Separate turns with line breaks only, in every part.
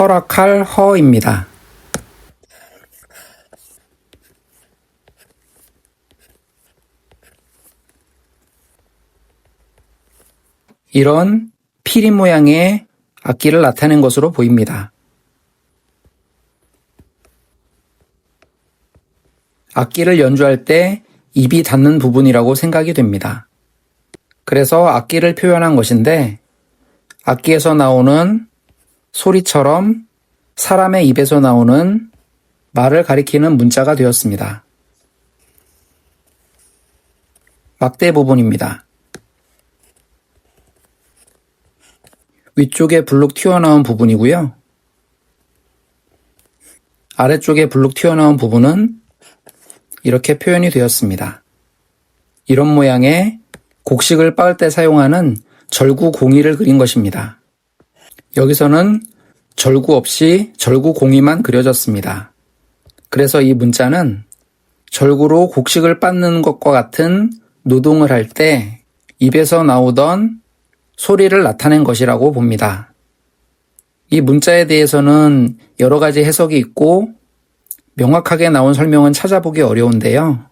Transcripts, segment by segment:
허락할 허입니다. 이런 피리 모양의 악기를 나타낸 것으로 보입니다. 악기를 연주할 때 입이 닿는 부분이라고 생각이 됩니다. 그래서 악기를 표현한 것인데 악기에서 나오는 소리처럼 사람의 입에서 나오는 말을 가리키는 문자가 되었습니다. 막대 부분입니다. 위쪽에 불룩 튀어나온 부분이고요. 아래쪽에 불룩 튀어나온 부분은 이렇게 표현이 되었습니다. 이런 모양의 곡식을 빻을 때 사용하는 절구 공이를 그린 것입니다. 여기서는 절구 없이 절구 공이만 그려졌습니다. 그래서 이 문자는 절구로 곡식을 빻는 것과 같은 노동을 할 때 입에서 나오던 소리를 나타낸 것이라고 봅니다. 이 문자에 대해서는 여러 가지 해석이 있고 명확하게 나온 설명은 찾아보기 어려운데요.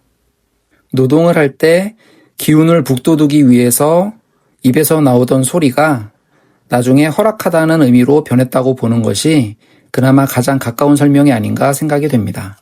노동을 할 때 기운을 북돋우기 위해서 입에서 나오던 소리가 나중에 허락하다는 의미로 변했다고 보는 것이 그나마 가장 가까운 설명이 아닌가 생각이 됩니다.